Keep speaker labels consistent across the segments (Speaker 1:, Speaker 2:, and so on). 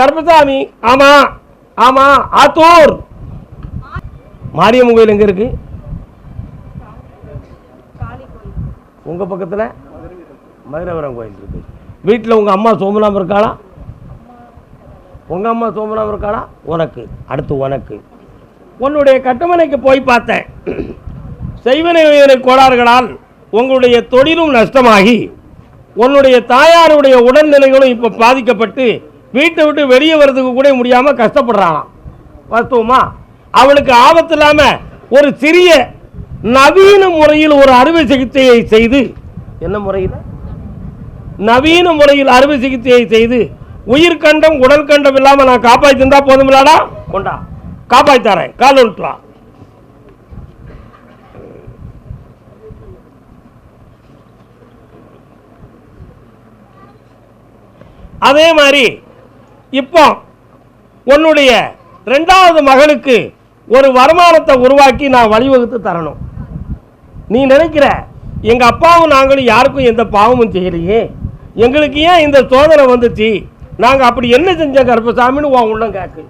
Speaker 1: கருப்பசாமி ஆமா ஆமா ஆத்தூர். மாரியம்மன் கோயில் எங்க இருக்கு? உங்க பக்கத்துல? மதுரவரம் கோயில் இருக்கு. வீட்டில் உங்க அம்மா சோமலாம் இருக்காளா? உங்க அம்மா சோமலாம் இருக்காளா? உனக்கு. அடுத்து உனக்கு. உன்னுடைய கட்டுமனைக்கு போய் பார்த்தேன். செய்வனை கோளாறுகளால் உங்களுடைய தொழிலும் நஷ்டமாகி உன்னுடைய தாயாருடைய உடல்நிலைகளும் இப்போ பாதிக்கப்பட்டு வீட்டை விட்டு வெளியே வர்றதுக்கு கூட முடியாமல் கஷ்டப்படுறானாம். வாஸ்தவமா? அவளுக்கு ஆபத்து இல்லாமல் ஒரு சிறிய நவீன முறையில் ஒரு அறுவை சிகிச்சையை செய்து என்ன முறையில்? நவீன முறையில் அறுவை சிகிச்சையை செய்து உயிர் கண்டம் உடல் கண்டம் இல்லாமல் நான் காப்பாற்றி போதும் போதுமில்லாடா? கொண்டா. காப்பாற்றித்தாரேன் கால் விட்டுவா அதே மாதிரி இப்போ உன்னுடைய ரெண்டாவது மகளுக்கு ஒரு வருமானத்தை உருவாக்கி நான் வழிவகுத்து தரணும். நீ நினைக்கிற எங்கள் அப்பாவும் நாங்களும் யாருக்கும் எந்த பாவமும் செய்யலையே? எங்களுக்கு ஏன் இந்த சோதனை வந்துச்சு? நாங்கள் அப்படி என்ன செஞ்சோம் கருப்பசாமின்னு உன் உள்ளம் கேட்கு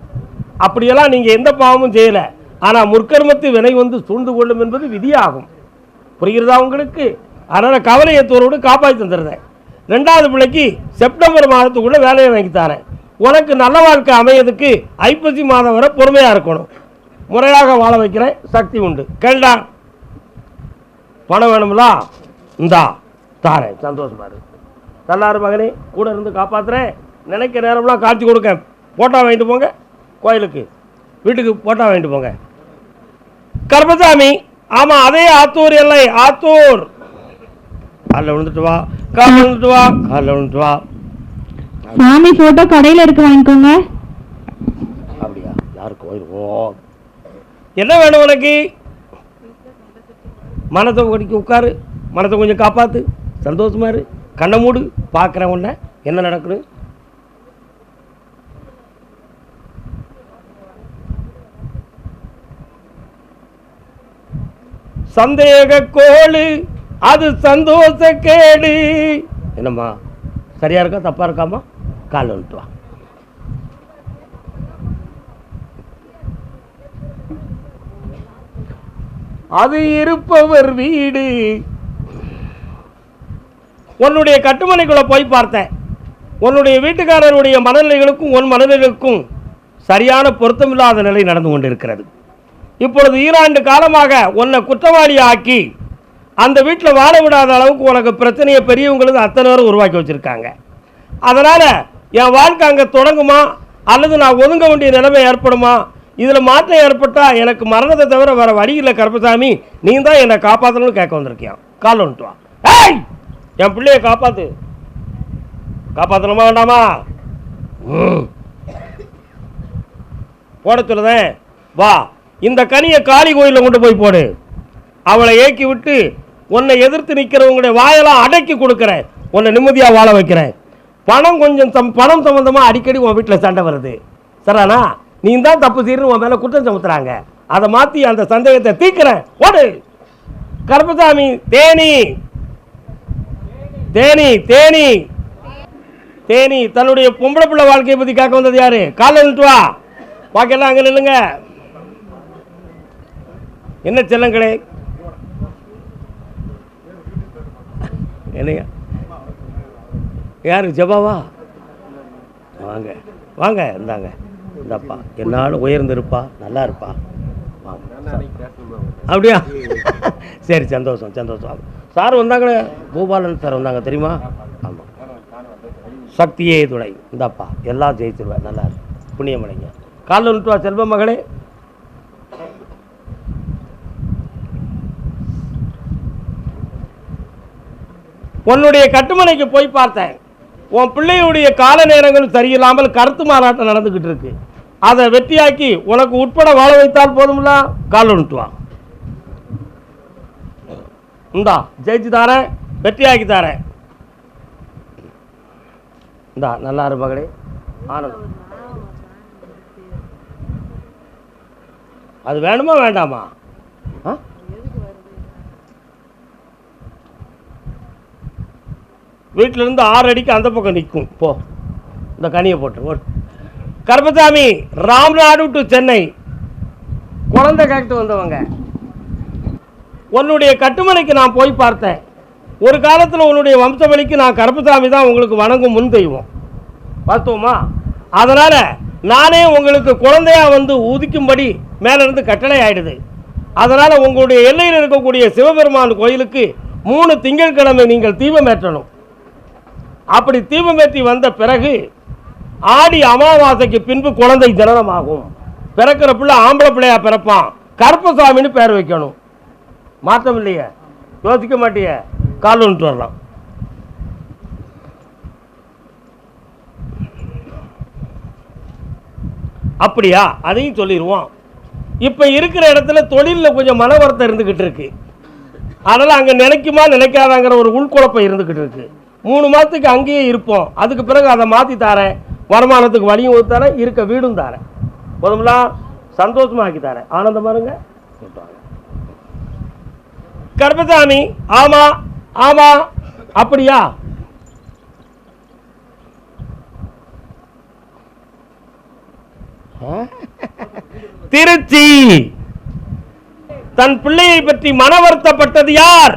Speaker 1: அப்படியெல்லாம் நீங்கள் எந்த பாவமும் செய்யலை. ஆனால் முற்கர்மத்து வினை வந்து சூழ்ந்து கொள்ளும் என்பது விதியாகும். புரிகிறதா உங்களுக்கு? அதனால் கவலையத்தோரோடு காப்பாற்றி தந்துடுறேன். ரெண்டாவது பிள்ளைக்கு செப்டம்பர் மாதத்துக்குள்ளே வேலையை வாங்கி தரேன். உனக்கு நல்ல வாழ்க்கை அமையதுக்கு ஐப்பசி மாதம் வரை பொறுமையாக இருக்கணும். முறையாக வாழ வைக்கிறேன் சக்தி உண்டு. கேள்டா. பணம் வேணுங்களா இந்தா. தாரேன். சந்தோஷமா இரு. தல்லாறு மகனே கூட இருந்து காப்பாற்றுறேன் நினைக்க நேரம்லாம் காட்சி கொடுக்க. போட்டா வாங்கிட்டு போங்க. கோயிலுக்கு. வீட்டுக்கு போட்டா வாங்கிட்டு போங்க. கர்மசாமி. ஆமாம் அதே ஆத்தூர் எல்லை. ஆத்தூர். காலில் விழுந்துட்டு வா. காலில் விழுந்துட்டு வா. காலில் விழுந்துட்டு வா.
Speaker 2: சாமி போட்டோ கடையில இருக்கு வாங்கிக்கோங்க.
Speaker 1: அப்படியா? யாருக்கு கோயில் என்ன வேணும் உனக்கு? மனத்தை ஒடிக்கி உட்காரு. மனத்தை கொஞ்சம் காப்பாத்து. சந்தோஷமா இரு. கண்ணை மூடு. பார்க்குறேன் உன்னை. என்ன நடக்குது? சந்தேக கோளு அது சந்தோஷ கேடு. என்னம்மா? சரியா இருக்கா? தப்பா இருக்காமா கால் வந்துட்டு வா அது இருப்பவர் வீடு. உன்னுடைய கட்டுமனைக்குள்ள போய் பார்த்தேன். உன்னுடைய வீட்டுக்காரருடைய மனநிலைகளுக்கும் உன் மனநிலைகளுக்கும் சரியான பொருத்தமில்லாத நிலை நடந்து கொண்டிருக்கிறது. இப்பொழுது ஈராண்டு காலமாக உன்னை குற்றவாளி ஆக்கி அந்த வீட்டில் வாழ விடாத அளவுக்கு உனக்கு பிரச்சனையை பெரியவங்களுக்கு அத்தனை பேரும் உருவாக்கி வச்சுருக்காங்க. அதனால் என் வாழ்க்கை அங்கே தொடங்குமா? அல்லது நான் ஒதுங்க வேண்டிய நிலைமை ஏற்படுமா? இதில் மாற்றம் ஏற்பட்டால் எனக்கு மரணத்தை தவிர வேறு வழி இல்லை கருப்பசாமி. நீ தான் என்னை காப்பாற்றணும்னு கேட்க வந்திருக்கியான் கால் வந்துட்டு வா. ஏய்! என் பிள்ளைய காப்பாற்று காப்பாற்றணுமா வேண்டாமா? ம். போட சொல்லுதேன் வா. இந்த கனியை காளி கோயிலில் கொண்டு போய் போடு. அவளை ஏக்கி விட்டு உன்னை எதிர்த்து நிற்கிறவங்களுடைய வாயெல்லாம் அடக்கி கொடுக்குறேன். உன்னை நிம்மதியாக வாழ வைக்கிறேன். பணம் கொஞ்சம் சம் பணம் சம்மந்தமாக அடிக்கடி உன் வீட்டில் சண்டை வருது. சரானா நீ தான் தப்பு செய்யணும் உன் மேலே குற்றம் சுமத்துறாங்க. அதை மாற்றி அந்த சந்தேகத்தை தீர்க்கிறேன். ஓடு. கருப்பசாமி தேனி. தேனி தேனி. தேனி தன்னுடைய பொம்பளை பிள்ளை வாழ்க்கையை பற்றி கேட்க வந்தது யாரு? காலைல நின்று வா. பாக்கெல்லாம் அங்கே நில்லுங்க. என்ன செல்லங்களே? என்னையா யாரு? ஜபாவா? வாங்க வாங்க இந்தாங்க. இந்தாப்பா. என்னாலும் உயர்ந்திருப்பா நல்லா இருப்பா வாங்க. அப்படியா? சரி சந்தோஷம் சந்தோஷம். சார் வந்தாங்களே? பூபாலன் சார் வந்தாங்க தெரியுமா? ஆமாம் சக்தியே துணை. இந்தாப்பா எல்லாம் ஜெயிச்சிருவேன். நல்லா இருக்கு புண்ணியமடைங்க காலில் விட்டு வா செல்வ மகளே? உன்னுடைய கட்டுமனைக்கு போய் பார்த்தேன். உன் பிள்ளையுடைய கால நேரங்கள் சரியில்லாமல் கருத்து மாறாட்டம் நடந்துக்கிட்டு இருக்கு. அதை வெற்றியாக்கி உனக்கு உட்பட வாழ வைத்தால் போதும்ல? கால் விட்டு இந்தா ஜெயிச்சு தாரேன் வெற்றியாக்கி தாரேன் இந்தா நல்லா இரு மகளே. ஆனந்தம் அது வேணுமா வேண்டாமா? ஆ? வீட்டிலேருந்து ஆறு அடிக்கு அந்த பக்கம் நிற்கும். போ. இந்த கனியை போட்டு கருப்பசாமி ராம்நாடு டு சென்னை. குழந்தை கேட்டு வந்தவங்க. உன்னுடைய கட்டுமனைக்கு நான் போய் பார்த்தேன். ஒரு காலத்தில் உன்னுடைய வம்சவழிக்கு நான் கருப்பசாமி தான் உங்களுக்கு வணங்கும் முன் தெய்வம். பார்த்தோமா அதனால் நானே உங்களுக்கு குழந்தையா வந்து உதிக்கும்படி மேலேருந்து கட்டளை ஆயிடுது. அதனால் உங்களுடைய எல்லையில் இருக்கக்கூடிய சிவபெருமான் கோயிலுக்கு மூணு திங்கட்கிழமை நீங்கள் தீபம் ஏற்றணும். அப்படி தீபமேத்தி வந்த பிறகு ஆடி அமாவாசைக்கு பின்பு குழந்தை ஜனனமாகும். பிறக்கிற பிள்ளை ஆம்பளை பிள்ளையா பிறப்பான். கருப்பசாமின்னு பேர் வைக்கணும். மாற்றம் இல்லையே யோசிக்க மாட்டியே? கால் வரலாம். அப்படியா? அதையும் சொல்லிடுவோம் இப்போ இருக்கிற இடத்துல தொழிலில் கொஞ்சம் மன வருத்தம் இருந்துக்கிட்டு இருக்கு. அதனால் அங்கே நினைக்குமா நினைக்காதாங்கிற ஒரு உள்குழப்பம் இருந்துக்கிட்டு இருக்குது மூணு மாதத்துக்கு அங்கேயே இருப்போம். அதுக்கு பிறகு அதை மாற்றி தாரேன். வருமானத்துக்கு வழியும் தரேன். இருக்க வீடும் தாரேன். போதும்லாம் சந்தோஷமாக்கி தரேன். ஆனந்தமா இருங்க. கர்பசாமி ஆமா ஆமா அப்படியா? திருச்சி. தன் பிள்ளையை பற்றி மன வருத்தப்பட்டது யார்?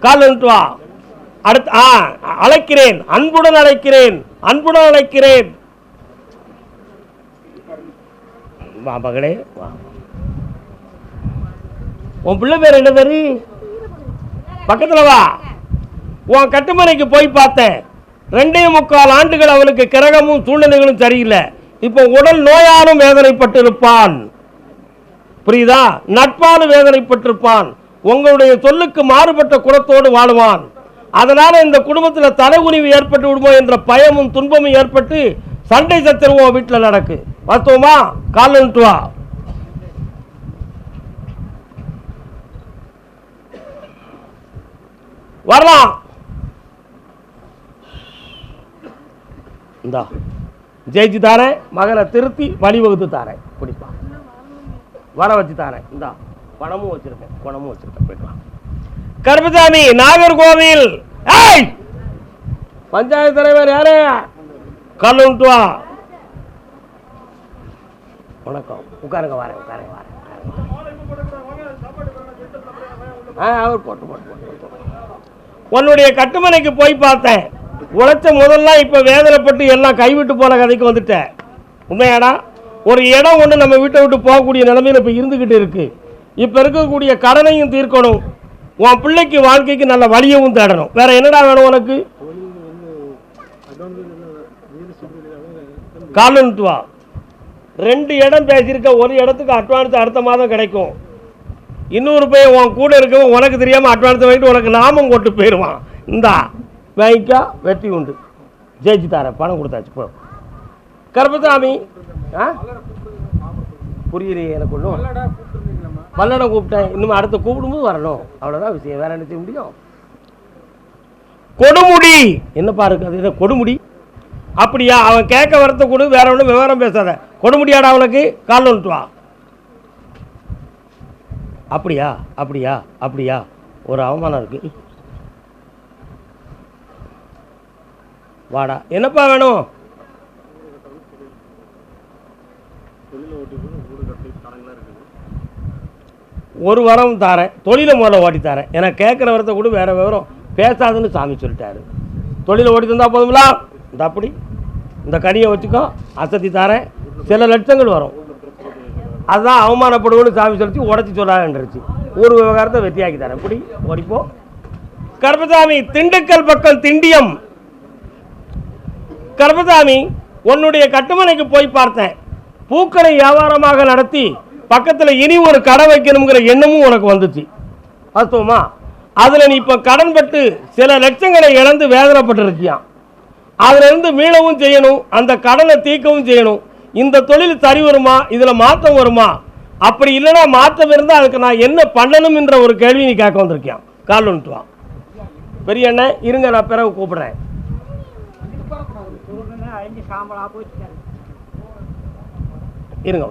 Speaker 1: கால் வந்துட்டு வா. அடுத்து ஆ அழைக்கிறேன். அன்புடன் அழைக்கிறேன். அன்புடன் அழைக்கிறேன். வா மகளே வா. உன் பிள்ளை பேர் என்ன பேரு பக்கத்தில் வா. உன் கட்டுமனைக்கு போய் பார்த்தேன். ரெண்டே முக்கால் ஆண்டுகள் அவனுக்கு கிரகமும் சூழ்நிலைகளும் சரியில்லை. இப்போ உடல் நோயாலும் வேதனைப்பட்டிருப்பான். புரியுதா? நட்பாலும் வேதனைப்பட்டிருப்பான். உங்களுடைய சொல்லுக்கு மாறுபட்ட குலத்தோடு வாழுவான். அதனால இந்த குடும்பத்தில் தலைகுனிவு ஏற்பட்டு விடுமோ என்ற பயமும் துன்பமும் ஏற்பட்டு சண்டை சத்திரமும் வீட்டில் நடக்கு. வாஸ்தவமா கால் வா. வரலாம். இந்தா. ஜெயிச்சு தாரேன் மகனை திருத்தி வழிவகுத்து தாரேன். பிடிப்பா வர வச்சு தாரேன். இந்தா. பணமும் வச்சிருக்கேன் பணமும் வச்சிருக்கேன். போயிட்டு கருப்பசாமி நாகர்கோவில். பஞ்சாயத்து தலைவர் யாரு? கல்லுன்ட்டு வணக்கம். உட்காருங்க வரேன் உட்காருங்க வரேன் ஆ அவர் போட்டு போட்டு போட்டு உன்னுடைய கட்டுமனைக்கு போய் பார்த்தேன். உழைச்ச முதல்லாம் இப்போ வேதனைப்பட்டு எல்லாம் கைவிட்டு போன கதைக்கு வந்துட்டேன். உண்மையாடா? ஒரு இடம் ஒன்று நம்ம வீட்டை விட்டு போகக்கூடிய நிலைமையில் இப்போ இருந்துக்கிட்டு இருக்கு. இப்போ இருக்கக்கூடிய கடனையும் தீர்க்கணும். உன் பிள்ளைக்கு வாழ்க்கைக்கு நல்ல வழியவும் தேடணும். வேற என்னடா வேணும் உனக்கு? காலன்ட்டு ரெண்டு இடம் பேசியிருக்க ஒரு இடத்துக்கு அட்வான்ஸ் அடுத்த மாதம் கிடைக்கும். இன்னொரு பையன் உன் கூட இருக்கவன் உனக்கு தெரியாமல் அட்வான்ஸ் வாங்கிட்டு உனக்கு நாமம் கொண்டு போயிடுவான் இந்தா வாங்கிக்கா வெற்றி உண்டு. ஜெயிச்சு தார பணம் கொடுத்தாச்சு போ. கருப்பசாமி ஆ? புரியலையே எனக்கு ஒன்றும் பல்லடம் கூப்பிட்டேன் இன்னும் அடுத்த கூப்பிடும்போது வரணும். அவ்வளோதான் விஷயம். வேற என்ன செய்ய முடியும்? கொடுமுடி. என்னப்பா இருக்கு அது என்ன கொடுமுடி? அப்படியா? அவன் கேட்க வரத்த கொடு வேற ஒன்றும் விவரம் பேசாத. கொடுமுடியாடா அவனுக்கு? கால் வந்துட்டு வா. அப்படியா? அப்படியா? அப்படியா? ஒரு அவமானம் இருக்கு. வாடா. என்னப்பா வேணும்? ஒரு வரம் தாரேன் தொழிலை முதல்ல ஓட்டி தரேன். ஏன்னா கேட்குற வரத்தை கூட வேற விவரம் பேசாதுன்னு சாமி சொல்லிட்டாரு. தொழிலை ஓட்டி தந்தால் போதுங்களா இந்த அப்படி. இந்த கனியை வச்சுக்கோ அசத்தி தரேன். சில லட்சங்கள் வரும். அதுதான் அவமானப்படுவோன்னு சாமி சொல்லி உடச்சி சொல்லான்றுச்சு. ஒரு விவகாரத்தை வெற்றியாக்கி தரேன். இப்படி ஓடிப்போம் கருப்பசாமி திண்டுக்கல் பக்கம் திண்டியம். கருப்பசாமி உன்னுடைய கட்டுமனைக்கு போய் பார்த்தேன். பூக்களை வியாபாரமாக நடத்தி பக்கத்தில் இனி ஒரு கடை வைக்கணுங்கிற எண்ணமும் உனக்கு வந்துச்சு. வாஸ்தவமா? அதில் நீ இப்போ கடன் பட்டு சில லட்சங்களை இழந்து வேதனைப்பட்டிருக்கியான் அதிலிருந்து மீளவும் செய்யணும் அந்த கடனை தீர்க்கவும் செய்யணும். இந்த தொழில் சரி வருமா? இதில் மாற்றம் வருமா? அப்படி இல்லைன்னா மாற்றம் இருந்தால் அதுக்கு நான் என்ன பண்ணணும் என்ற ஒரு கேள்வி நீ கேட்க வந்திருக்கியான் கால் வந்துட்டு வா. பெரிய அண்ணன் இருங்க நான் பிறகு கூப்பிடுறேன்.
Speaker 3: அழிஞ்சு
Speaker 1: இருங்க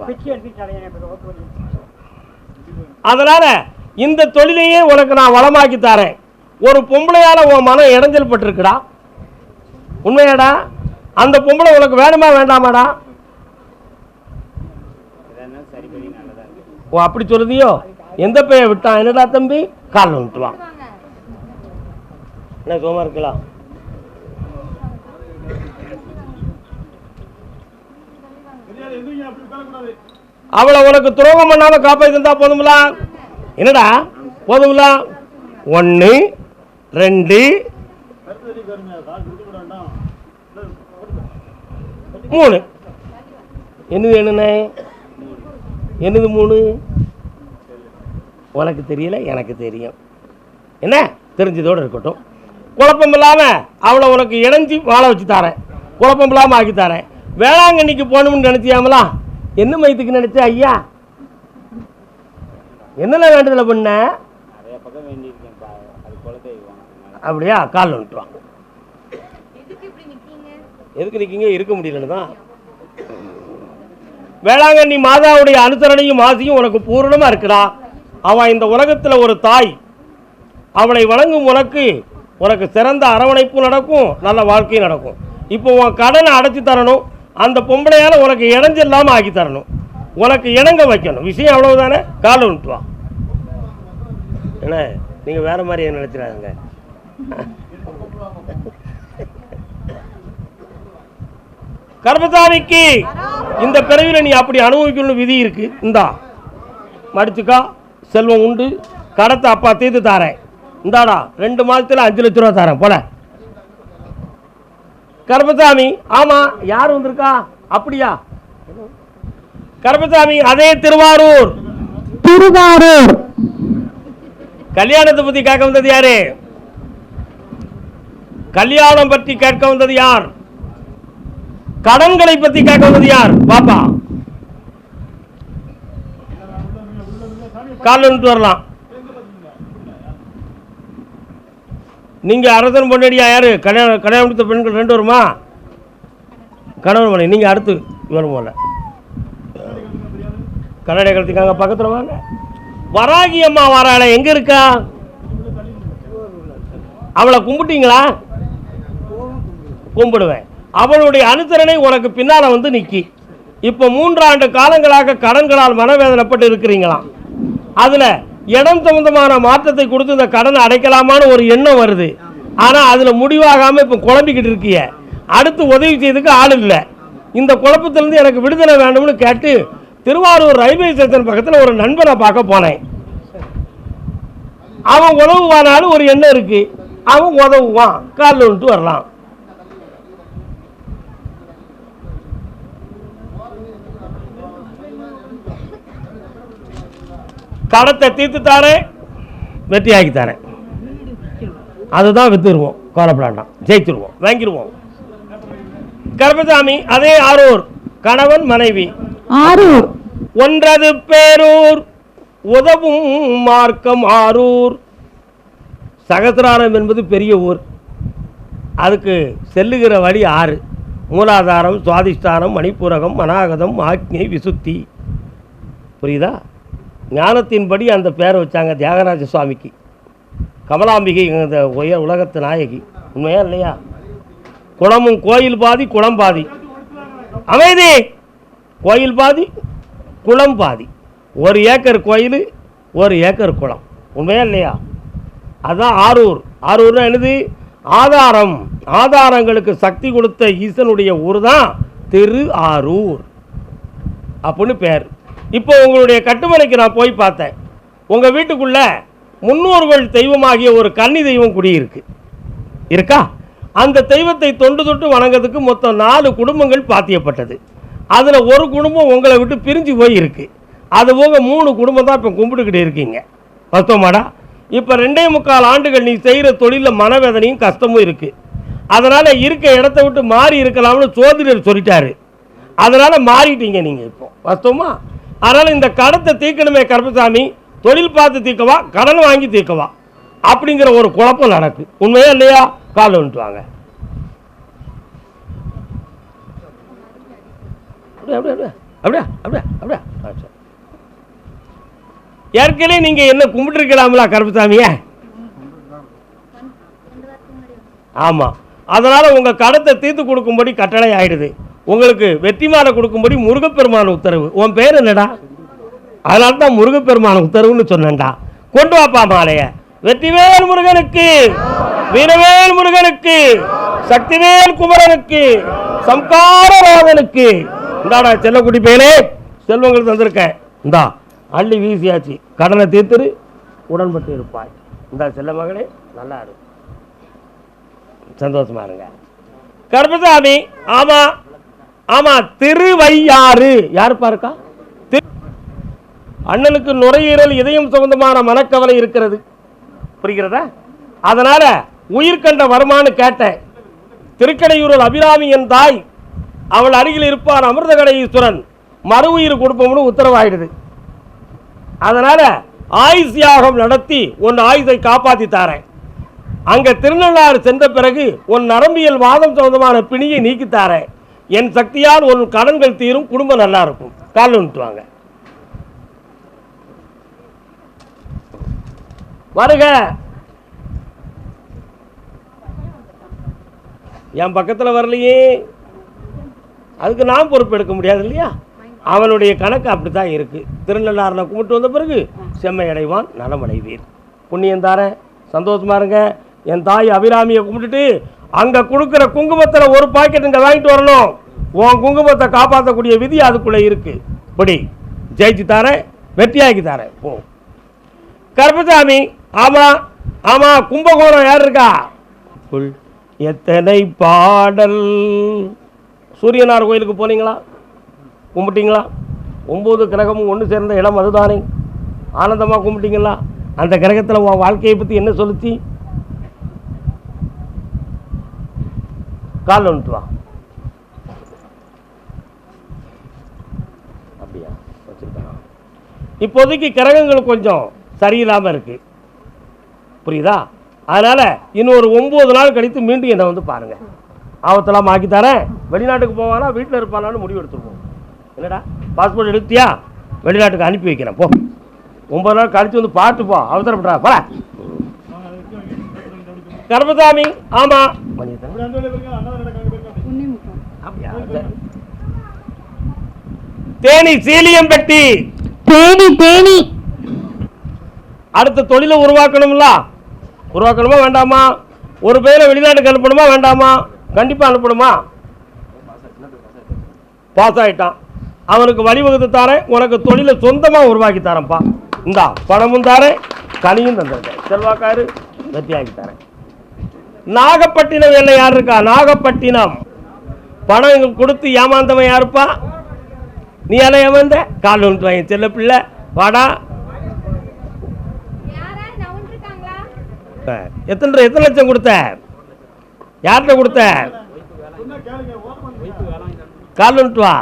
Speaker 1: அதனால இந்த தொழிலையே உனக்கு நான் வளமாக்கி தரேன். ஒரு பொம்பளையால உன் மனம் இடைஞ்சல் பட்டிருக்குடா. உண்மையாடா? அந்த பொம்பளை உனக்கு வேணுமா வேண்டாமாடா? ஓ அப்படி சொல்லுதியோ? எந்த பைய விட்டான்? என்னடா தம்பி? காலில் விட்டுவான் என்ன சும்மா இருக்கலாம்? அவளை உனக்கு துரோகம் பண்ணாம காப்பாத்திருந்தா போதுங்களா என்னடா? போதுங்களா ஒன்று ரெண்டு. மூணு. என்னது என்னண்ணே என்னது மூணு? உனக்கு தெரியல எனக்கு தெரியும். என்ன? தெரிஞ்சதோடு இருக்கட்டும். குழப்பம் இல்லாமல் அவளை உனக்கு இணைஞ்சி வாழ வச்சு தரேன். குழப்பம் இல்லாமல் ஆக்கி தரேன். வேளாங்கண்ணிக்கு போகணும்னு நினச்சியாமலா? என்ன மையத்துக்கு நினச்ச ஐயா? என்னென்ன வேண்டுதலை பண்ண? அப்படியா? காலில் விட்டுருவான் எதுக்கு நிற்கீங்க இருக்க முடியலன்னு தான். வேளாங்கண்ணி மாதாவுடைய அனுசரணையும் ஆசையும் உனக்கு பூரணமாக இருக்குடா. அவன் இந்த உலகத்தில் ஒரு தாய். அவளை வணங்கும் உனக்கு உனக்கு சிறந்த அரவணைப்பும் நடக்கும் நல்ல வாழ்க்கையும் நடக்கும். இப்போ உன் கடனை அடைச்சி தரணும். அந்த பொம்பளையால் உனக்கு இணைஞ்சு இல்லாமல் ஆக்கி தரணும். உனக்கு இணங்க வைக்கணும். விஷயம் அவ்வளவுதானே? காலை விட்டு என்ன? நீங்கள் வேற மாதிரி நினைச்சிடாதுங்க. கர்மசாமிக்கு இந்த பிறவியில் நீ அப்படி அனுபவிக்கணும்னு விதி இருக்கு. இந்தா. மடிச்சுக்கா. செல்வம் உண்டு. கடத்தை அப்பா தீர்த்து தாரேன். இந்தாடா. ரெண்டு மாதத்தில் அஞ்சு லட்ச ரூபா தரேன். போல. கருப்பசாமி ஆமா யார் வந்திருக்கா? அப்படியா? கருப்பசாமி அதே திருவாரூர்.
Speaker 2: திருவாரூர்.
Speaker 1: கல்யாணத்தை பத்தி கேட்க வந்தது யாரு? கல்யாணம் பற்றி கேட்க வந்தது யார்? கடன்களை பத்தி கேட்க வந்தது யார்? பாப்பா. நின்று வரலாம். நீங்கள் அரசன் பொன்னடியா யார்? கல்யாணம் கல்யாணம் முடித்த பெண்கள் ரெண்டு வருமா கணவன் மனைவி. நீங்கள் அடுத்து வரும் போல. கண்ணாடி கழுத்துக்காங்க பக்கத்தில் வாங்க. வராகி அம்மா வராள எங்கே இருக்கா? அவளை கும்பிட்டீங்களா? கும்பிடுவேன். அவளுடைய அனுசரணை உனக்கு பின்னால வந்து நிற்கி இப்போ மூன்றாண்டு காலங்களாக கடன்களால் மனவேதனைப்பட்டு இருக்கிறீங்களாம். அதில் இடம் சம்பந்தமான மாற்றத்தை கொடுத்து இந்த கடனை அடைக்கலாமான்னு ஒரு எண்ணம் வருது. ஆனால் அதில் முடிவாகாமல் இப்போ குழம்பிக்கிட்டு இருக்கிய. அடுத்து உதவி செய்யறதுக்கு ஆள் இல்லை. இந்த குழப்பத்திலேருந்து எனக்கு விடுதலை வேண்டும்னு கேட்டு திருவாரூர் ரயில்வே ஸ்டேஷன் பக்கத்தில் ஒரு நண்பனை பார்க்க போனேன். அவன் உதவுவானாலும் ஒரு எண்ணம் இருக்குது அவன் உதவுவான். காலில் வந்துட்டு வரலாம். கடத்தை தீர்த்து தாரேன் வெற்றியாக்கி தரேன் அதுதான் வித்துருவோம் கோலப்படாண்டாம் ஜெயிச்சிருவோம் வாங்கிடுவோம் கருப்பசாமி அதே ஆரூர். கணவன் மனைவி.
Speaker 2: ஆரூர்.
Speaker 1: ஒன்றது பேரூர். உதவும் மார்க்கம் ஆரூர். சகசிராரம் என்பது பெரிய ஊர். அதுக்கு செல்லுகிற வழி ஆறு. மூலாதாரம் சுவாதிஷ்டானம் மணிப்பூரகம் மனாகதம் ஆக்ஞை விசுத்தி. புரியுதா? ஞானத்தின்படி அந்த பேரை வச்சாங்க தியாகராஜ சுவாமிக்கு. கமலாம்பிகை இந்த உயர் உலகத்து நாயகி. உண்மையா இல்லையா? குளமும் கோயில் பாதி குளம் பாதி. அமைதி! கோயில் பாதி குளம் பாதி. ஒரு ஏக்கர் கோயில் ஒரு ஏக்கர் குளம். உண்மையா இல்லையா? அதுதான் ஆரூர். ஆரூர்னா என்னது? ஆதாரம். ஆதாரங்களுக்கு சக்தி கொடுத்த ஈசனுடைய ஊர் தான் திரு ஆரூர் அப்படின்னு பேர். இப்போ உங்களுடைய கட்டுமனைக்கு நான் போய் பார்த்தேன். உங்கள் வீட்டுக்குள்ள முன்னோர்கள் தெய்வமாகிய ஒரு கன்னி தெய்வம் குடியிருக்கு. இருக்கா? அந்த தெய்வத்தை தொண்டு தொட்டு வணங்கிறதுக்கு மொத்தம் நாலு குடும்பங்கள் பாத்தியப்பட்டது. அதில் ஒரு குடும்பம் உங்களை விட்டு பிரிஞ்சு போய் இருக்கு. அது போக மூணு குடும்பம் தான் இப்போ கும்பிட்டுக்கிட்டு இருக்கீங்க. பத்தோமாடா இப்போ ரெண்டே முக்கால் ஆண்டுகள் நீ செய்கிற தொழிலில் மனவேதனையும் கஷ்டமும் இருக்குது அதனால் இருக்க இடத்த விட்டு மாறி இருக்கலாம்னு சோதிடர் சொல்லிட்டாரு. அதனால் மாறிட்டீங்க நீங்கள் இப்போ. வாஸ்தவமா அதனால் இந்த கடத்தை தீர்க்கணுமே கருப்பசாமி தொழில் பார்த்து தீர்க்கவா கடன் வாங்கி தீர்க்கவா? அப்படிங்கிற ஒரு குழப்பம் நடக்கு. உண்மையா இல்லையா? கால் வந்துட்டு வாங்க அப்படியா அப்படியா? அப்படியா அப்படியா ஏற்கனவே நீங்க என்ன கும்பிட்டுருக்கலாங்களா கருப்பசாமிய? ஆமா. அதனால உங்க கடத்தை தீர்த்து கொடுக்கும்படி கட்டளை ஆயிடுது உங்களுக்கு வெற்றி மாலை கொடுக்கும்படி முருகப்பெருமான உத்தரவு. உன் பேர் என்னடா? அதனால தான் முருகப்பெருமான உத்தரவுன்னு சொன்னேன்டா. கொண்டு வாப்பா மாலைய. வெற்றிவேல் முருகனுக்கு வீரவேல் முருகனுக்கு சக்திவேல் குமரனுக்கு சம்காரராதனுக்கு இந்தாடா செல்லக்குடி பேரே செல்வங்கள் தந்திருக்கேன் இந்தா அள்ளி வீசியாச்சு. கடனை தீர்த்துரு உடன்பட்டு இருப்பாய். இந்தா செல்ல மகளே நல்லா இருக்கும் சந்தோஷமா இருங்க. கருப்பசாமி ஆமாம் ஆமா திருவையாறு. யாருப்பா இருக்கா? திரு- அண்ணனுக்கு நுரையீரல் இதயம் சம்பந்தமான மனக்கவலை இருக்கிறது. புரிகிறதா? அதனால உயிர் கண்ட வருமானு கேட்டேன். திருக்கடையூரில் அபிராமி என் தாய் அவள் அருகில் இருப்பான் அமிர்தகடை ஈஸ்வரன் மறு உயிர் கொடுப்போம்னு உத்தரவாயிடுது. அதனால ஆயுஷ் யாகம் நடத்தி உன் ஆயுதை காப்பாற்றி தாரேன். அங்கே திருநள்ளாறு சென்ற பிறகு உன் நரம்பியல் வாதம் சம்பந்தமான பிணியை நீக்கித்தாரேன் என் சக்தியால் ஒரு கடன்கள் தீரும் குடும்பம் நல்லா இருக்கும். காலில் விட்டு வாங்க. வருக. என் பக்கத்தில் வரலையே. அதுக்கு நான் பொறுப்பு எடுக்க முடியாது இல்லையா? அவனுடைய கணக்கு அப்படி தான் இருக்கு. திருநள்ளாறில் கும்பிட்டு வந்த பிறகு செம்மை அடைவான் நலமடைவீர். புண்ணியம் தாரேன். சந்தோஷமா இருங்க. என் தாய் அபிராமியை கும்பிட்டுட்டு அங்கே கொடுக்குற குங்குமத்தில் ஒரு பாக்கெட் இங்கே வாங்கிட்டு வரணும். உன் குங்குமத்தை காப்பாற்றக்கூடிய விதி அதுக்குள்ளே இருக்கு. படி ஜெயிச்சு தாரேன் வெற்றியாக்கி தாரேன் போ. கருப்பசாமி ஆமா ஆமா கும்பகோணம் யார் இருக்கா? எத்தனை பாடல்? சூரியனார் கோயிலுக்கு போனீங்களா? கும்பிட்டீங்களா? ஒம்பது கிரகமும் ஒன்று சேர்ந்த இடம் அதுதானே. ஆனந்தமாக கும்பிட்டீங்களா? அந்த கிரகத்தில் உன் வாழ்க்கையை பற்றி என்ன சொல்லுச்சு? கால் வந்துட்டு வா அப்படியா? வச்சிருக்கான்? இப்போதைக்கு கிரகங்கள் கொஞ்சம் சரியில்லாமல் இருக்கு. புரியுதா? அதனால் இன்னும் ஒரு ஒம்பது நாள் கழித்து மீண்டும் என்னை வந்து பாருங்கள் ஆபத்தெல்லாம் ஆக்கி தரேன். வெளிநாட்டுக்கு போவானா வீட்டில் இருப்பானான்னு முடிவு எடுத்துருவோம். என்னடா? பாஸ்போர்ட் எடுத்தியா? வெளிநாட்டுக்கு அனுப்பி வைக்கிறேன் போ. ஒம்பது நாள் கழித்து வந்து பார்த்து போ. அவசரப்படுறா போல கர்மசாமி சரி. தேனி சீலியம்பட்டி.
Speaker 2: தேனி தேனி.
Speaker 1: அடுத்த தொழிலை உருவாக்கணும்ல? உருவாக்கணுமா வேண்டாமா? ஒரு பேரை வெளிநாட்டுக்கு அனுப்பணுமா வேண்டாமா? கண்டிப்பாக அனுப்பணுமா? பாஸ் ஆயிட்டான் அவனுக்கு வழிவகுத்து தாரேன். உனக்கு தொழிலை சொந்தமாக உருவாக்கி தரேன்ப்பா. இந்தா பணமும் தாரேன் கனியும் தந்திருக்கேன் செல்வாக்காரு வெற்றியாக்கி தரேன். நாகப்பட்டினம் என்ன யார் இருக்கா? நாகப்பட்டினம். பணம் கொடுத்து ஏமாந்தவன் யாருப்பா? நீ எல்லாம் ஏமாந்த? கால் ஒன்று வாங்கி செல்ல பிள்ளை. வாடா. எத்தனை எத்தனை லட்சம் கொடுத்த? யார்கிட்ட கொடுத்த? கால் வந்துட்டு வா.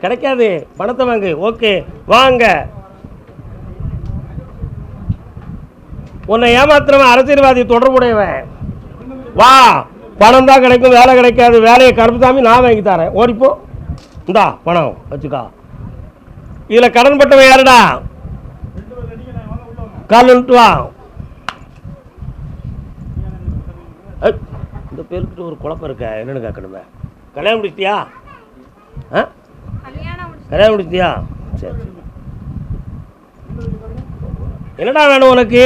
Speaker 1: கிடைக்காது. பணத்தை வாங்கு. ஓகே. வாங்க. உன்னை ஏமாத்துறவன் அரசியல்வாதி தொடர்புடையவன். வா பணம் தான் கிடைக்கும் வேலை கிடைக்காது வேலையை கருப்புசாமி நான் வாங்கி தரேன். ஓடிப்போ இந்தா பணம் வச்சுக்கா. இதில் கடன் பட்டவன் யாருடா கால் வா. இந்த பேருக்கிட்ட ஒரு குழப்பம் இருக்க என்னென்னு கேட்கணுமே. கல்யாணம் முடிச்சிட்டியா? ஆ?
Speaker 4: கல்யாணம்
Speaker 1: முடிச்சிட்டியா? சரி சரி. என்னடா வேணும் உனக்கு?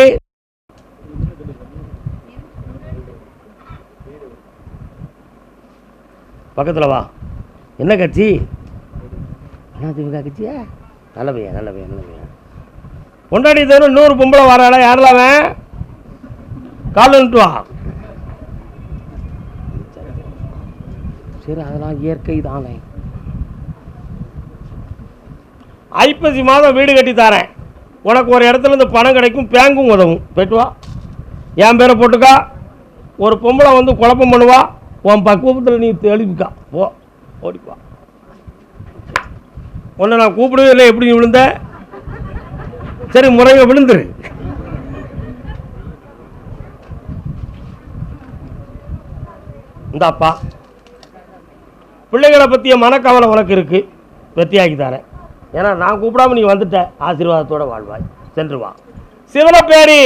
Speaker 1: பக்கத்தில் வா. என்ன கட்சி? அதிமுக கட்சியா? நல்ல பையன் நல்ல பையன் நல்ல பையன். கொண்டாடி தவிர நூறு பொம்பளை வராளா? யாரெல்லாம் அவன்? கால் வந்துட்டு வா. சரி அதெல்லாம் இயற்கை தானே. ஐப்பசி மாதம் வீடு கட்டி தரேன். உனக்கு ஒரு இடத்துல இருந்து பணம் கிடைக்கும் பேங்கும் உதவும். பெட்டுவா வா. என் பேரை போட்டுக்கா. ஒரு பொம்பளை வந்து குழப்பம் பண்ணுவா. உன் பக்குவத்தில் நீ தெளிவுக்கா. போ. ஓடிப்பா. உன்னை நான் கூப்பிடவே இல்லை எப்படி நீ விழுந்த? சரி முறையை விழுந்துரு. இந்தாப்பா பிள்ளைகளை பற்றிய மனக்கவலை உனக்கு இருக்கு. வெற்றியாக்கி தரேன். ஏன்னா நான் கூப்பிடாம நீ வந்துட்ட. ஆசீர்வாதத்தோட வாழ்வாய். சென்று வா. சிவனப்பேரி.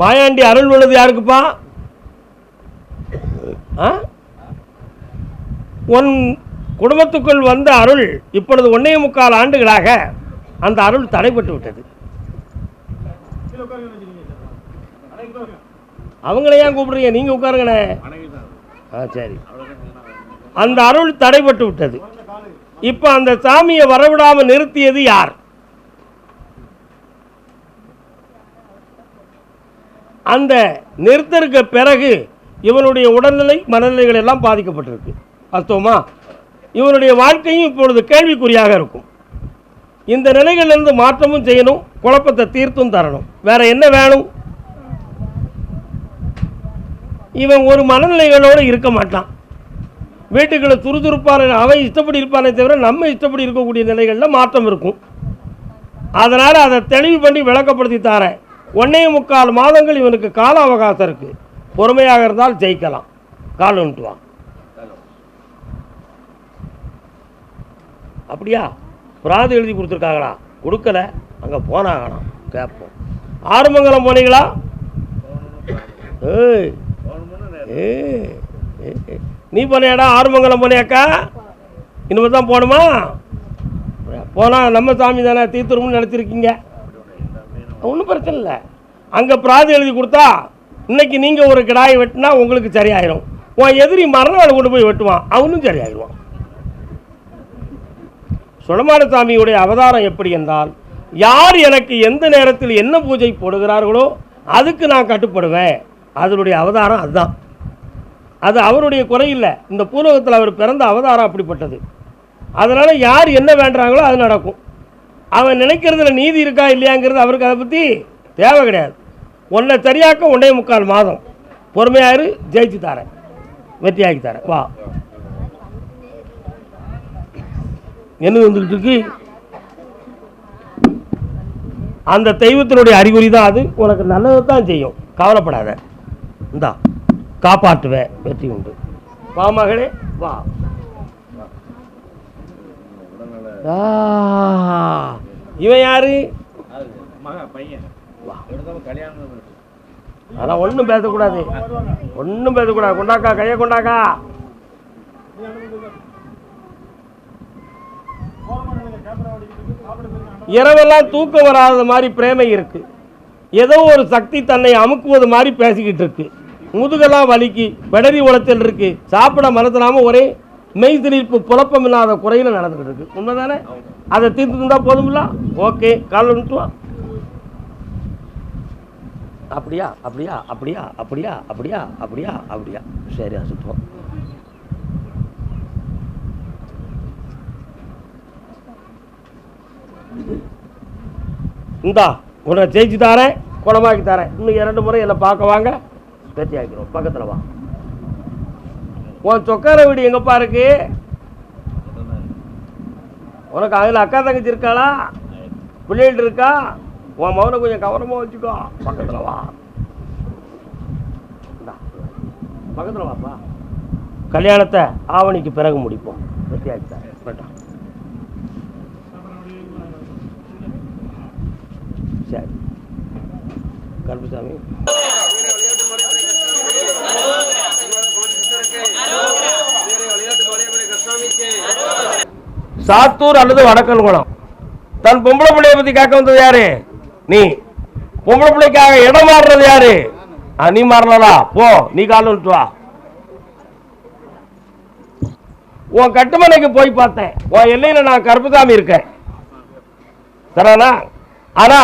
Speaker 1: மாயாண்டி அருள் விழுது யாருக்குப்பா? உன் குடும்பத்துக்குள் வந்த அருள் இப்பொழுது ஒன்னே முக்கால் ஆண்டுகளாக அந்த அருள் தடைபட்டு விட்டது. அவங்கள ஏன் கூப்பிடுறீங்க? நீங்க உட்காருங்கண்ணே. ஆ சரி. அந்த அருள் தடைபட்டு விட்டது. இப்போ அந்த சாமியை வரவிடாம நிறுத்தியது யார்? அந்த நிறுத்தருக்கு பிறகு இவனுடைய உடல்நிலை மனநிலைகள் எல்லாம் பாதிக்கப்பட்டிருக்கு. அர்த்தமா? இவனுடைய வாழ்க்கையும் இப்பொழுது கேள்விக்குறியாக இருக்கும். இந்த நிலைகளிலிருந்து மாற்றமும் செய்யணும் குழப்பத்தை தீர்த்தும் தரணும். வேற என்ன வேணும்? இவன் ஒரு மனநிலைகளோடு இருக்க மாட்டான். வீட்டுக்குள்ள துருதுருப்பான அவன் இஷ்டப்படி இருப்பானே தவிர நம்ம இஷ்டப்படி இருக்கக்கூடிய நிலைகளில் மாற்றம் இருக்கும். அதனால் அதை தெளிவு பண்ணி விளக்கப்படுத்தி தர ஒன்னே முக்கால் மாதங்கள் இவனுக்கு கால அவகாசம் இருக்குது பொறுமையாக இருந்தால் ஜெயிக்கலாம். கால் வா. அப்படியா? பிராது எழுதி கொடுத்துருக்காங்களா? கொடுக்கல. அங்கே போனாங்களாம். கேட்போம் ஆறுமங்கலம் போனீங்களா? ஏய். நீ போனியாடா? ஆறுமங்கலம் போனியாக்கா? இனிமேல் தான் போகணுமா? போனால் நம்ம சாமி தானே தீர்த்துரும்னு நினச்சிருக்கீங்க. ஒன்றும் பிரச்சனை இல்லை. அங்கே பிராதி எழுதி கொடுத்தா இன்னைக்கு நீங்கள் ஒரு கிடாயை வெட்டினா உங்களுக்கு சரியாயிரும். உன் எதிரி மறுநாள் கொண்டு போய் வெட்டுவான் அவனும் சரியாயிடுவான். சுடமான சாமியுடைய அவதாரம் எப்படி என்றால் யார் எனக்கு எந்த நேரத்தில் என்ன பூஜை போடுகிறார்களோ அதுக்கு நான் கட்டுப்படுவேன். அதனுடைய அவதாரம் அதுதான். அது அவருடைய குறையில்லை இந்த பூலோகத்தில் அவர் பிறந்த அவதாரம் அப்படிப்பட்டது. அதனால் யார் என்ன வேண்டுறாங்களோ அது நடக்கும். அவன் நினைக்கிறதுல நீதி இருக்கா இல்லையாங்கிறது அவருக்கு அதை பற்றி தேவை கிடையாது. உன்னை சரியாக்க ஒன்றே முக்கால் மாதம். பொறுமையாரு ஜெயிச்சு தரேன். வெற்றியாக்கி தரேன். வா. என்ன வந்துக்கிட்டு இருக்கு? அந்த தெய்வத்தினுடைய அறிகுறி தான் அது. உனக்கு நல்லதை தான் செய்யும். கவலைப்படாத. இந்தா காப்பாற்றுவேன் வெற்றி உண்டு. வா மகளே. வா. இவன் யாரு?
Speaker 5: பையன்.
Speaker 1: வா.
Speaker 5: கல்யாணம்
Speaker 1: அதெல்லாம் ஒன்றும் பேசக்கூடாது. ஒன்றும் பேசக்கூடாது. கொண்டாக்கா கையை கொண்டாக்கா. இரவெல்லாம் தூக்கம் வராத மாதிரி பிரேமை இருக்கு. ஏதோ ஒரு சக்தி தன்னை அமுக்குவது மாதிரி பேசிக்கிட்டு இருக்கு. முதுகெல்லாம் வலிக்கு வெடரி உளைச்சல் இருக்கு. சாப்பிட மனத்திலாம ஒரே மெய் திணிப்பு புழப்பம் இல்லாத குறையில நடந்துகிட்டு இருக்கு. உண்மைதானே? அதை தீர்த்து தந்தா போதுமில்ல? ஓகே காலைல விட்டு அப்படியா அப்படியா அப்படியா அப்படியா அப்படியா அப்படியா அப்படியா. சரி அசுத்தம் இந்தா உன்னை ஜெயிச்சு தரேன் குணமாக்கி தரேன். இன்னும் இரண்டு முறை என்னை பார்க்க வாங்க. வெற்றி ஆகிக்கிறோம் பக்கத்தில் வா. உன் சொக்கார வீடு எங்கப்பா இருக்கு? உனக்கு அதில் அக்கா தங்கச்சி இருக்காளா? பிள்ளைகள் இருக்கா? உன் மகனை கொஞ்சம் கவனமாக வச்சுக்கோ. பக்கத்தில் வா. பக்கத்தில் வாப்பா. கல்யாணத்தை ஆவணிக்கு பிறகு முடிப்போம். வெற்றியாக்கி வேண்டாம் சரி. கருப்புசாமி. சாத்தூர் அல்லது வடக்கன்குளம் தன் பொம்பளை பிள்ளைய பத்தி கேட்க வந்தது யாரு? நீ பொம்பளை பிள்ளைக்காக இடம் மாறுறது யாரு? நீ மாறலா போ நீ கால் விட்டு வா. உன் கட்டுமனைக்கு போய் பார்த்தேன். உன் எல்லையில நான் கருப்புசாமி இருக்கேன். சரிண்ணா ஆனா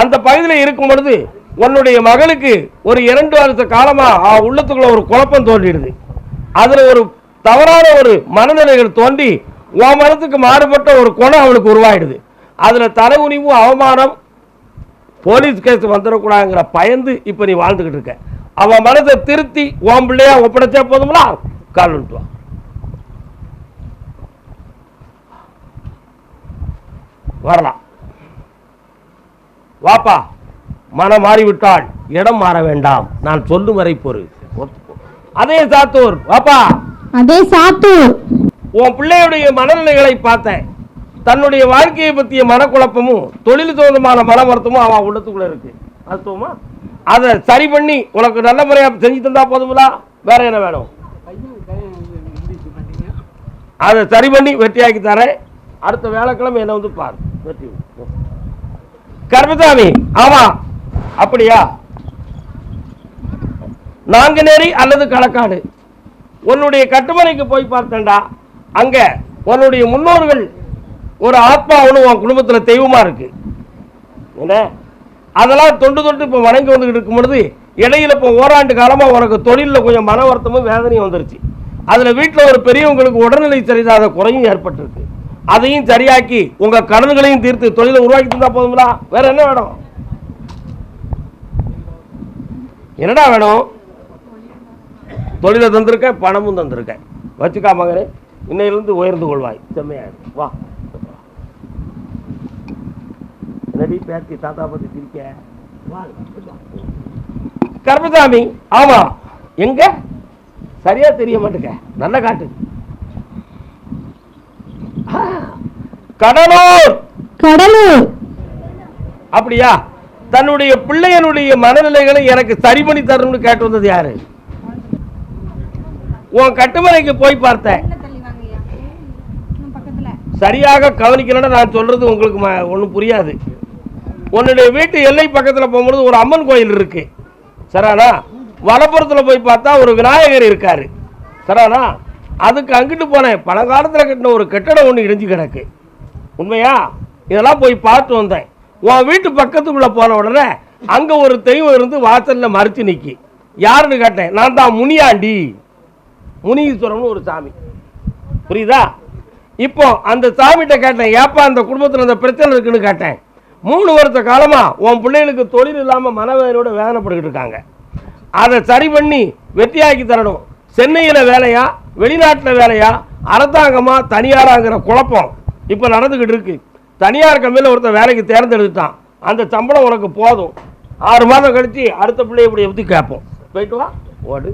Speaker 1: அந்த பகுதியில் இருக்கும் பொழுது உன்னுடைய மகளுக்கு ஒரு இரண்டு வருஷ காலமா உள்ளத்துக்குள்ள ஒரு குழப்பம் தோன்றிடுது. அதுல ஒரு தவறான ஒரு மனநிலைகள் தோண்டி உன் மனத்துக்கு மாறுபட்ட ஒரு குணம் அவளுக்கு உருவாயிடுது. அதுல தலைகுனிவு அவமானம் போலீஸ் கேஸ் வந்துடக்கூடாதுங்கிற பயந்து இப்போ நீ வாழ்ந்துக்கிட்டு இருக்க. அவன் மனதை திருத்தி உன் பிள்ளையா ஒப்படைச்சா போதுங்களா கால் விட்டு வா. வரலாம். வாப்பா மனம் மாறிவிட்டால் இடம் மாற வேண்டாம். நான் சொல்லும் வரை பொறு. அதே சாத்தூர். வாப்பா.
Speaker 2: அதே சாத்தூர்.
Speaker 1: உன் பிள்ளையுடைய மனநிலைகளை பார்த்தேன். தன்னுடைய வாழ்க்கையை பற்றிய மனக்குழப்பமும் தொழில் சம்பந்தமான மன வருத்தமும் அவன் உள்ளத்துக்குள்ளே இருக்கு. அர்த்தமா? அதை சரி பண்ணி உனக்கு நல்ல முறையாக செஞ்சு தந்தா போதுங்களா வேற என்ன வேணும்? அதை சரி பண்ணி வெற்றியாக்கி தரேன். அடுத்த வேலைக்கிழமை என்ன வந்து பாரு. வெற்றி கர்மசாமி ஆமா. அப்படியா? நாங்குநேரி அல்லது களக்காடு? உன்னுடைய கட்டுமனைக்கு போய் பார்த்தேன்டா. அங்க உன்னுடைய முன்னோர்கள் ஒரு ஆத்மாவனு உன் குடும்பத்தில் தெய்வமா இருக்கு. என்ன? அதெல்லாம் தொண்டு தொண்டு இப்போ வணங்கி வந்துகிட்டு இருக்கும் பொழுது இடையில இப்போ ஓராண்டு காலமாக உனக்கு தொழிலில் கொஞ்சம் மன வருத்தமும் வேதனையும் வந்துருச்சு. அதில் வீட்டில் ஒரு பெரியவங்களுக்கு உடல்நிலை சரியில்லாத குறையும் ஏற்பட்டிருக்கு. அதையும் சரியாக்கி உங்கள் கடன்களையும் தீர்த்து தொழிலை உருவாக்கி தந்தா போதுங்களா? வேற என்ன வேணும்? என்னடா வேணும்? தொழிலை தந்திருக்கேன் பணமும் தந்திருக்கேன் வச்சுக்கா மகனே இன்னையிலிருந்து உயர்ந்து கொள்வாய். செம்மையா வா. என்னடி பேத்தி தாத்தா பத்தி சிரிக்க. கருப்பசாமி ஆமா. எங்க? சரியா தெரிய மாட்டேங்க. நல்ல காட்டு. கடலூர்.
Speaker 2: கடலூர்.
Speaker 1: அப்படியா? தன்னுடைய பிள்ளையனுடைய மனநிலைகளை எனக்கு சரி பண்ணி தரணும்னு கேட்டு வந்தது யாரு? உன் கட்டுமனைக்கு போய் பார்த்தேன். சரியாக கவனிக்கலன்னா நான் சொல்றது உங்களுக்கு ஒன்றும் புரியாது. உன்னுடைய வீட்டு எல்லை பக்கத்தில் போகும்பொழுது ஒரு அம்மன் கோயில் இருக்கு. சரானா? வலப்புறத்தில் போய் பார்த்தா ஒரு விநாயகர் இருக்கார். சரானா? அதுக்கு அங்கிட்டு போனேன். பழங்காலத்தில் கட்டின ஒரு கட்டடம் ஒன்று இடிஞ்சு கிடக்கு. உண்மையா? இதெல்லாம் போய் பார்த்து வந்தேன். உன் வீட்டு பக்கத்துக்குள்ளே போன உடனே அங்கே ஒரு தெய்வம் இருந்து வாசலில் மறைச்சு நிற்கி யாருன்னு கேட்டேன். நான் தான் முனியாண்டி. முனீஸ்வரம்னு ஒரு சாமி. புரியுதா? இப்போ அந்த சாமிகிட்ட கேட்டேன் ஏப்பா அந்த குடும்பத்தில் அந்த பிரச்சனை இருக்குன்னு? கேட்டேன். மூணு வருஷ காலமாக உன் பிள்ளைகளுக்கு தொழில் இல்லாமல் மனவேதனையோட வேதனைப்பட்டுக்கிட்டு இருக்காங்க. அதை சரி பண்ணி வெற்றியாக்கி தரணும். சென்னையில் வேலையா வெளிநாட்டில் வேலையா அரசாங்கமாக தனியாராங்கிற குழப்பம் இப்போ நடந்துக்கிட்டு இருக்கு. தனியார் கம்பெனியில் ஒருத்தன் வேலைக்கு தேர்ந்தெடுத்துட்டான். அந்த சம்பளம் உனக்கு போதும். ஆறு மாதம் கழித்து அடுத்த பிள்ளைய இப்படி எப்படி கேட்போம்? போயிட்டு வா ஓடு.